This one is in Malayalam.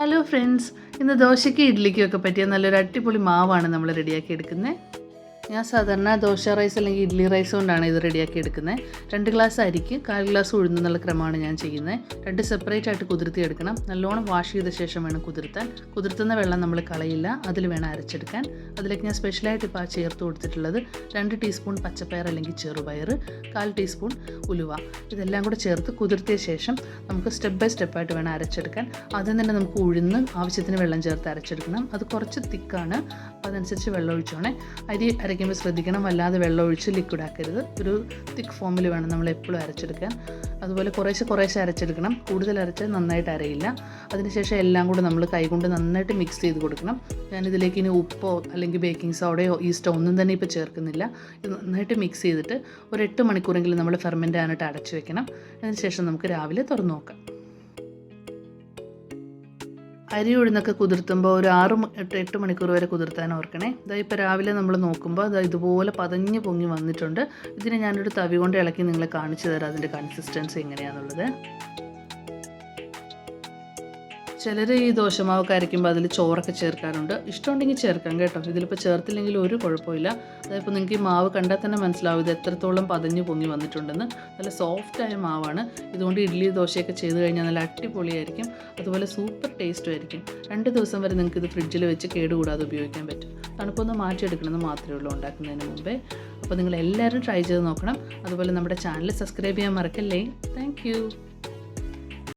ഹലോ ഫ്രണ്ട്സ് ഇന്ന് ദോശയ്ക്ക് ഇഡ്ഡലിക്കും ഒക്കെ പറ്റിയ നല്ലൊരു അടിപൊളി മാവാണ് നമ്മൾ റെഡിയാക്കി എടുക്കുന്നത് ഞാൻ സാധാരണ ദോശ റൈസ് അല്ലെങ്കിൽ ഇഡ്ഡലി റൈസ് കൊണ്ടാണ് ഇത് റെഡിയാക്കി എടുക്കുന്നത്. രണ്ട് ഗ്ലാസ് അരിക്ക് കാൽ ഗ്ലാസ് ഉഴുന്ന് എന്നുള്ള ക്രമമാണ് ഞാൻ ചെയ്യുന്നത്. രണ്ട് സെപ്പറേറ്റ് ആയിട്ട് കുതിർത്തി എടുക്കണം. നല്ലോണം വാഷ് ചെയ്ത ശേഷം വേണം കുതിർത്താൻ. കുതിർത്തുന്ന വെള്ളം നമ്മൾ കളയില്ല. അതിൽ വേണം അരച്ചെടുക്കാൻ. അതിലേക്ക് ഞാൻ സ്പെഷ്യലായിട്ട് ഇപ്പോൾ ചേർത്ത് കൊടുത്തിട്ടുള്ളത് രണ്ട് ടീസ്പൂൺ പച്ചപ്പയർ അല്ലെങ്കിൽ ചെറുപയർ കാൽ ടീസ്പൂൺ ഉലുവ. ഇതെല്ലാം കൂടെ ചേർത്ത് കുതിർത്തിയ ശേഷം നമുക്ക് സ്റ്റെപ്പ് ബൈ സ്റ്റെപ്പായിട്ട് വേണം അരച്ചെടുക്കാൻ. ആദ്യം തന്നെ നമുക്ക് ഉഴുന്ന് ആവശ്യത്തിന് വെള്ളം ചേർത്ത് അരച്ചെടുക്കണം. അത് കുറച്ച് തിക്കാണ് അപ്പോൾ അതനുസരിച്ച് വെള്ളം ഒഴിച്ചോണേ. അരി അരയ്ക്കുമ്പോൾ ശ്രദ്ധിക്കണം. വല്ലാതെ വെള്ളം ഒഴിച്ച് ലിക്വിഡ് ആക്കരുത്. ഒരു തിക്ക് ഫോമിൽ വേണം നമ്മൾ എപ്പോഴും അരച്ചെടുക്കാൻ. അതുപോലെ കുറേശ്ശെ കുറേശ്ശെ അരച്ചെടുക്കണം. കൂടുതൽ അരച്ചാൽ നന്നായിട്ട് അരയില്ല. അതിനുശേഷം എല്ലാം കൂടെ നമ്മൾ കൈകൊണ്ട് നന്നായിട്ട് മിക്സ് ചെയ്ത് കൊടുക്കണം. ഞാനിതിലേക്ക് ഇനി ഉപ്പോ അല്ലെങ്കിൽ ബേക്കിംഗ് സോഡയോ ഈസ്റ്റോ ഒന്നും തന്നെ ഇപ്പോൾ ചേർക്കുന്നില്ല. ഇത് നന്നായിട്ട് മിക്സ് ചെയ്തിട്ട് ഒരു എട്ട് മണിക്കൂറെങ്കിലും നമ്മൾ ഫെർമെന്റ് ആയിട്ട് അടച്ചു വെക്കണം. അതിനുശേഷം നമുക്ക് രാവിലെ തുറന്നു നോക്കാം. അരി ഉഴുന്നൊക്കെ കുതിർത്തുമ്പോൾ ഒരു ആറ് എട്ട് എട്ട് മണിക്കൂർ വരെ കുതിർത്താൻ ഓർക്കണേ. ഇതാ ഇപ്പോൾ രാവിലെ നമ്മൾ നോക്കുമ്പോൾ അത് ഇതുപോലെ പതഞ്ഞ് പൊങ്ങി വന്നിട്ടുണ്ട്. ഇതിനെ ഞാനൊരു തവി കൊണ്ട് ഇളക്കി നിങ്ങളെ കാണിച്ചു തരാം അതിന്റെ കൺസിസ്റ്റൻസി എങ്ങനെയാണെന്നുള്ളത് ചിലർ ഈ ദോശമാവൊക്കെ അരയ്ക്കുമ്പോൾ അതിൽ ചോറൊക്കെ ചേർക്കാറുണ്ട്. ഇഷ്ടമുണ്ടെങ്കിൽ ചേർക്കാം കേട്ടോ. ഇതിലിപ്പോൾ ചേർത്തില്ലെങ്കിൽ ഒരു കുഴപ്പമില്ല. അതായത് നിങ്ങൾക്ക് ഈ മാവ് കണ്ടാൽ തന്നെ മനസ്സിലാവും ഇത് എത്രത്തോളം പതഞ്ഞ് പൊങ്ങി വന്നിട്ടുണ്ടെന്ന്. നല്ല സോഫ്റ്റായ മാവാണ്. ഇതുകൊണ്ട് ഇഡ്ഡലി ദോശയൊക്കെ ചെയ്ത് കഴിഞ്ഞാൽ നല്ല അടിപൊളിയായിരിക്കും. അതുപോലെ സൂപ്പർ ടേസ്റ്റും ആയിരിക്കും. രണ്ട് ദിവസം വരെ നിങ്ങൾക്ക് ഇത് ഫ്രിഡ്ജിൽ വെച്ച് കേടുകൂടാതെ ഉപയോഗിക്കാൻ പറ്റും. തണുപ്പൊന്ന് മാറ്റിയെടുക്കണമെന്ന് മാത്രമേ ഉള്ളൂ ഉണ്ടാക്കുന്നതിന് മുമ്പേ. അപ്പോൾ നിങ്ങൾ എല്ലാവരും ട്രൈ ചെയ്ത് നോക്കണം. അതുപോലെ നമ്മുടെ ചാനൽ സബ്സ്ക്രൈബ് ചെയ്യാൻ മറക്കല്ലേ? താങ്ക്